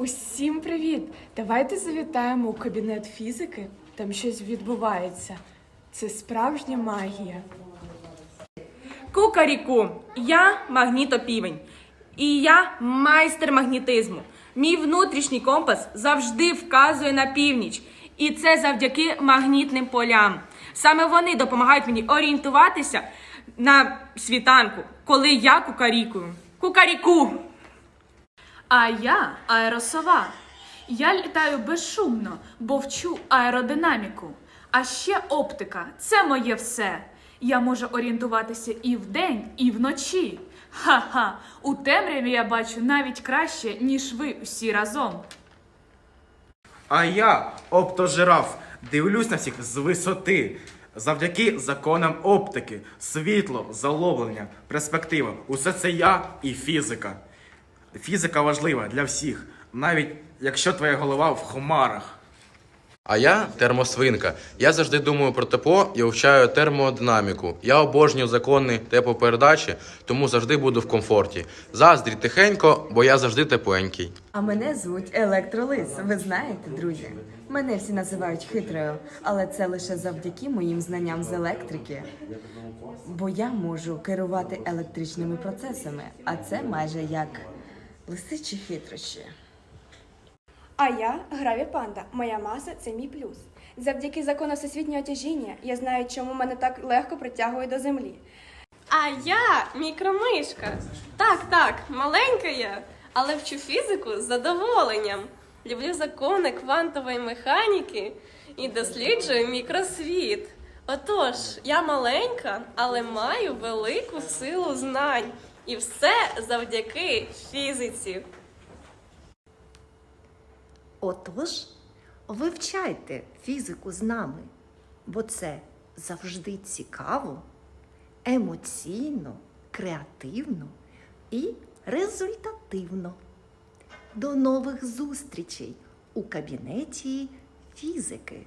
Усім привіт! Давайте завітаємо у кабінет фізики. Там щось відбувається. Це справжня магія. Кукаріку, я магнітопівень. І я майстер магнітизму. Мій внутрішній компас завжди вказує на північ. І це завдяки магнітним полям. Саме вони допомагають мені орієнтуватися на світанку, коли я кукарікую. Кукаріку! А я аеросова. Я літаю безшумно, бо вчу аеродинаміку. А ще оптика це моє все. Я можу орієнтуватися і вдень, і вночі. Ха-ха! У темряві я бачу навіть краще, ніж ви усі разом. А я, оптожираф, дивлюсь на всіх з висоти. Завдяки законам оптики, світло, заловлення, перспектива. Усе це я і фізика. Фізика важлива для всіх, навіть якщо твоя голова в хмарах. А я термосвинка. Я завжди думаю про тепло і вивчаю термодинаміку. Я обожнюю закони теплопередачі, тому завжди буду в комфорті. Заздрі тихенько, бо я завжди тепленький. А мене звуть Електролис. Ви знаєте, друзі? Мене всі називають хитрою, але це лише завдяки моїм знанням з електрики. Бо я можу керувати електричними процесами, а це майже як лисичі хитрощі. А я Граві Панда. Моя маса це мій плюс. Завдяки закону всесвітнього тяжіння я знаю, чому мене так легко притягує до землі. А я мікромишка. Так, так, маленька я, але вчу фізику з задоволенням. Люблю закони квантової механіки і досліджую мікросвіт. Отож, я маленька, але маю велику силу знань. І все завдяки фізиці. Отож, вивчайте фізику з нами, бо це завжди цікаво, емоційно, креативно і результативно. До нових зустрічей у кабінеті фізики.